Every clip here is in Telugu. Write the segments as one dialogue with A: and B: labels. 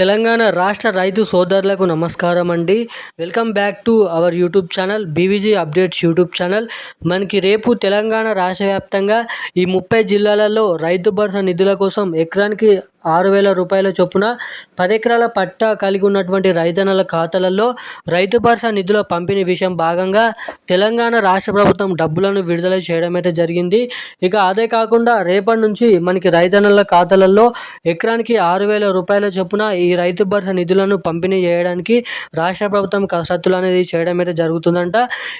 A: తెలంగాణ రాష్ట్ర రైతు సోదరులకు నమస్కారం అండి. Welcome back to our YouTube channel BVG updates YouTube channel. మనకి రేపు తెలంగాణ రాష్ట్ర వ్యాప్తంగా ఈ ముప్పై జిల్లాలలో రైతు భరోసా నిధుల కోసం ఎకరానికి ఆరు వేల రూపాయల చొప్పున పది ఎకరాల పట్టా కలిగి ఉన్నటువంటి రైతన్నల ఖాతాలలో రైతు భరోసా నిధుల పంపిణీ విషయం భాగంగా తెలంగాణ రాష్ట్ర ప్రభుత్వం డబ్బులను విడుదల చేయడం అయితే జరిగింది. ఇక అదే కాకుండా రేపటి నుంచి మనకి రైతన్నల ఖాతాలలో ఎకరానికి ఆరు వేల రూపాయల చొప్పున ఈ రైతు భరోసా నిధులను పంపిణీ చేయడానికి రాష్ట్ర ప్రభుత్వం కసరత్తులు అనేది చేయడం అయితే జరుగుతుందంట.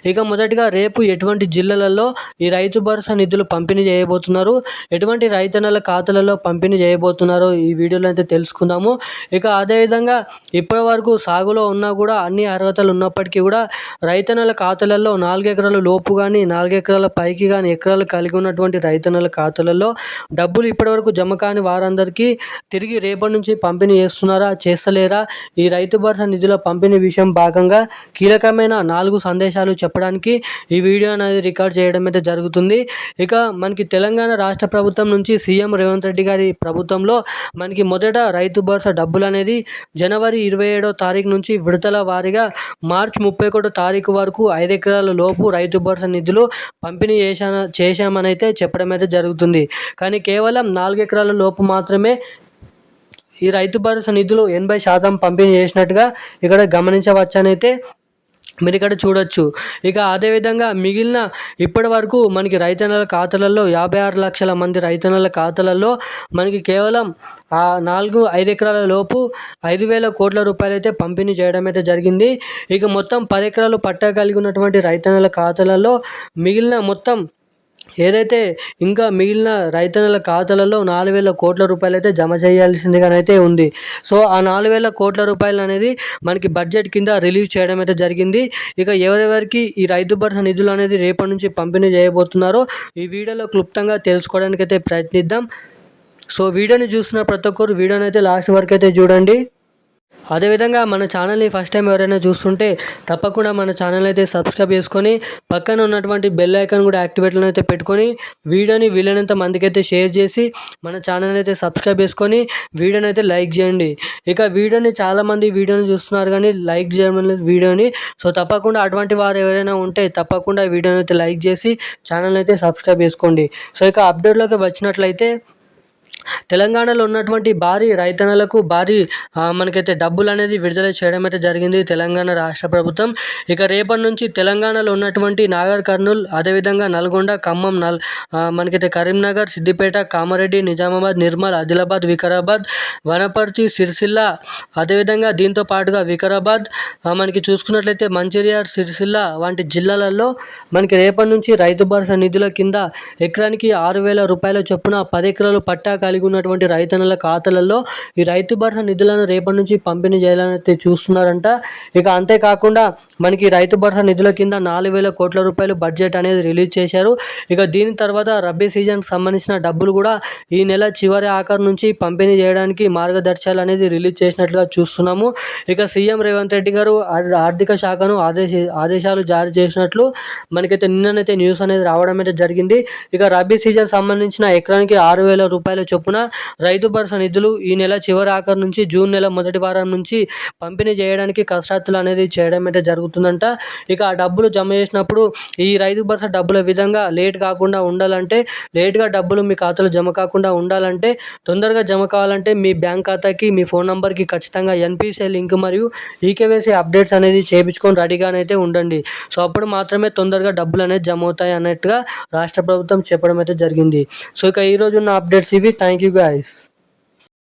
A: ఇక మొదటిగా రేపు ఎటువంటి జిల్లాలలో ఈ రైతు భరోసా నిధులు పంపిణీ చేయబోతున్నారు? ఎటువంటి రైతన్నల ఖాతాలలో పంపిణీ చేయబోతున్నారు ఈ వీడియోలో అయితే తెలుసుకుందాము. ఇక అదేవిధంగా ఇప్పటి వరకు సాగులో ఉన్నా కూడా అన్ని అర్హతలు ఉన్నప్పటికీ కూడా రైతన్నల ఖాతాలలో నాలుగు ఎకరాల లోపు కానీ నాలుగు ఎకరాల పైకి కానీ ఎకరాలు కలిగి ఉన్నటువంటి రైతన్నల ఖాతాలలో డబ్బులు ఇప్పటివరకు జమ కాని వారందరికీ తిరిగి రేపటి నుంచి పంపిణీ చేస్తున్నారా చేస్తలేరా? ఈ రైతు భరోసా నిధుల పంపిణీ విషయం భాగంగా కీలకమైన నాలుగు సందేశాలు చెప్పడానికి ఈ వీడియో అనేది రికార్డ్ చేయడం అయితే జరుగుతుంది. ఇక మనకి తెలంగాణ రాష్ట్ర ప్రభుత్వం నుంచి సీఎం రేవంత్ రెడ్డి గారి ప్రభుత్వంలో మనకి మొదట రైతు భరోసా డబ్బులు అనేది జనవరి ఇరవై ఏడో తారీఖు నుంచి విడతల వారీగా మార్చ్ ముప్పై ఒకటో తారీఖు వరకు ఐదు ఎకరాల లోపు రైతు భరోసా నిధులు పంపిణీ చేశా చేశామని అయితే చెప్పడం అయితే జరుగుతుంది. కానీ కేవలం నాలుగు ఎకరాల లోపు మాత్రమే ఈ రైతు భరోసా నిధులు ఎనభై శాతం పంపిణీ చేసినట్టుగా ఇక్కడ గమనించవచ్చనైతే మీరు ఇక్కడ చూడొచ్చు. ఇక అదేవిధంగా మిగిలిన ఇప్పటి వరకు మనకి రైతన్నల ఖాతాలలో యాభై ఆరు లక్షల మంది రైతన్నల ఖాతాలలో మనకి కేవలం ఆ నాలుగు ఐదు ఎకరాల లోపు ఐదు వేల కోట్ల రూపాయలు అయితే పంపిణీ చేయడం అయితే జరిగింది. ఇక మొత్తం పది ఎకరాలు పట్టా కలిగి ఉన్నటువంటి రైతన్నల ఖాతాలలో మిగిలిన మొత్తం ఏదైతే ఇంకా మిగిలిన రైతన్నల ఖాతాలలో నాలుగు వేల కోట్ల రూపాయలు అయితే జమ చేయాల్సిందిగానైతే ఉంది. సో ఆ నాలుగు వేల కోట్ల రూపాయలు అనేది మనకి బడ్జెట్ కింద రిలీజ్ చేయడం అయితే జరిగింది. ఇక ఎవరెవరికి ఈ రైతు భరోసా నిధులు అనేది రేపటి నుంచి పంపిణీ చేయబోతున్నారో ఈ వీడియోలో క్లుప్తంగా తెలుసుకోవడానికి అయితే ప్రయత్నిద్దాం. సో వీడియోని చూస్తున్న ప్రతి ఒక్కరు వీడియోని అయితే లాస్ట్ వరకు అయితే చూడండి. అదేవిధంగా మన ఛానల్ని ఫస్ట్ టైం ఎవరైనా చూస్తుంటే తప్పకుండా మన ఛానల్ అయితే సబ్స్క్రైబ్ చేసుకొని పక్కన ఉన్నటువంటి బెల్ ఐకాన్ కూడా యాక్టివేట్లో అయితే పెట్టుకొని వీడియోని వీలైనంత మందికి అయితే షేర్ చేసి మన ఛానల్ అయితే సబ్స్క్రైబ్ చేసుకొని వీడియోని అయితే లైక్ చేయండి. ఇక వీడియోని చాలామంది వీడియోని చూస్తున్నారు కానీ లైక్ చేయడం వీడియోని. సో తప్పకుండా అటువంటి వారు ఎవరైనా ఉంటే తప్పకుండా వీడియోని అయితే లైక్ చేసి ఛానల్ అయితే సబ్స్క్రైబ్ చేసుకోండి. సో ఇక అప్డేట్లోకి వచ్చినట్లయితే తెలంగాణలో ఉన్నటువంటి భారీ రైతన్నలకు భారీ మనకైతే డబ్బులు అనేది విడుదల చేయడం అయితే జరిగింది తెలంగాణ రాష్ట్ర ప్రభుత్వం. ఇక రేపటి నుంచి తెలంగాణలో ఉన్నటువంటి నాగర్ కర్నూలు అదేవిధంగా నల్గొండ ఖమ్మం నల్ మనకైతే కరీంనగర్ సిద్దిపేట కామారెడ్డి నిజామాబాద్ నిర్మల్ ఆదిలాబాద్ వికారాబాద్ వనపర్తి సిరిసిల్ల అదేవిధంగా దీంతో పాటుగా వికారాబాద్ మనకి చూసుకున్నట్లయితే మంచిర్యాల సిరిసిల్ల వంటి జిల్లాలలో మనకి రేపటి నుంచి రైతు భరోసా నిధుల కింద ఎకరానికి ఆరు వేల రూపాయల చొప్పున పది ఎకరాలు పట్టా కలిగి ఉన్నటువంటి రైతన్నల ఖాతాలలో ఈ రైతు భరోసా నిధులను రేపటి నుంచి పంపిణీ చేయాలని అయితే చూస్తున్నారంట. ఇక అంతేకాకుండా మనకి రైతు భరోసా నిధుల కింద నాలుగు వేల కోట్ల రూపాయలు బడ్జెట్ అనేది రిలీజ్ చేశారు. ఇక దీని తర్వాత రబీ సీజన్కి సంబంధించిన డబ్బులు కూడా ఈ నెల చివరి ఆఖరు నుంచి పంపిణీ చేయడానికి మార్గదర్శకాలు అనేది రిలీజ్ చేసినట్లుగా చూస్తున్నాము. ఇక సీఎం రేవంత్ రెడ్డి గారు ఆర్థిక శాఖను ఆదేశ ఆదేశాలు జారీ చేసినట్లు మనకైతే నిన్ననైతే న్యూస్ అనేది రావడం అయితే జరిగింది. ఇక రబీ సీజన్ సంబంధించిన ఎకరానికి ఆరు వేల రూపాయల చొప్పున రైతు భరోసా నిధులు ఈ నెల చివరి ఆఖరి నుంచి జూన్ నెల మొదటి వారం నుంచి పంపిణీ చేయడానికి కసరత్తులు అనేది చేయడం అయితే జరుగుతుందంట. ఇక ఆ డబ్బులు జమ చేసినప్పుడు ఈ రైతు భరోసా డబ్బుల విధంగా లేట్ కాకుండా ఉండాలంటే లేట్గా డబ్బులు మీ ఖాతాలో జమ కాకుండా ఉండాలంటే తొందరగా జమ కావాలంటే మీ బ్యాంక్ ఖాతాకి మీ ఫోన్ నెంబర్కి ఖచ్చితంగా ఎన్పిసిఐ లింక్ మరియు ఈకేవైసీ అప్డేట్స్ అనేది చేయించుకొని రెడీగానైతే ఉండండి. సో అప్పుడు మాత్రమే తొందరగా డబ్బులు అనేది జమ అవుతాయి అన్నట్టుగా రాష్ట్ర ప్రభుత్వం చెప్పడం అయితే జరిగింది. సో ఇక ఈరోజు ఉన్న అప్డేట్స్ ఇవి. Thank you guys.